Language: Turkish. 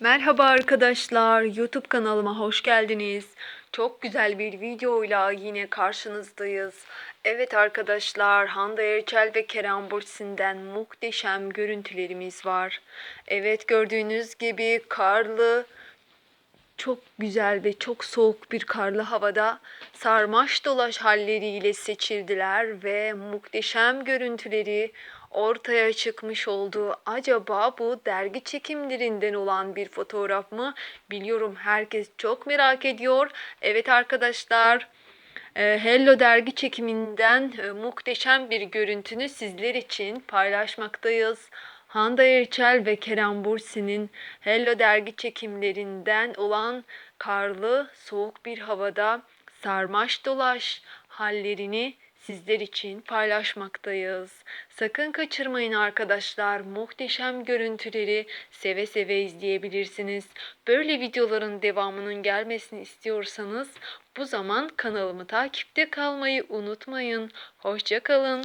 Merhaba arkadaşlar, YouTube kanalıma hoş geldiniz. Çok güzel bir videoyla yine karşınızdayız. Evet arkadaşlar, Hande Erçel ve Kerem Bürsin'den muhteşem görüntülerimiz var. Evet gördüğünüz gibi karlı, çok güzel ve çok soğuk bir karlı havada sarmaş dolaş halleriyle seçildiler ve muhteşem görüntüleri ortaya çıkmış oldu. Acaba bu dergi çekimlerinden olan bir fotoğraf mı? Biliyorum herkes çok merak ediyor. Evet arkadaşlar. e, Hello dergi çekiminden e, muhteşem bir görüntünü sizler için paylaşmaktayız. Hande Erçel ve Kerem Bürsin'in Hello dergi çekimlerinden olan karlı, soğuk bir havada sarmaş dolaş hallerini sizler için paylaşmaktayız. Sakın kaçırmayın arkadaşlar. Muhteşem görüntüleri seve seve izleyebilirsiniz. Böyle videoların devamının gelmesini istiyorsanız bu zaman kanalımı takipte kalmayı unutmayın. Hoşça kalın.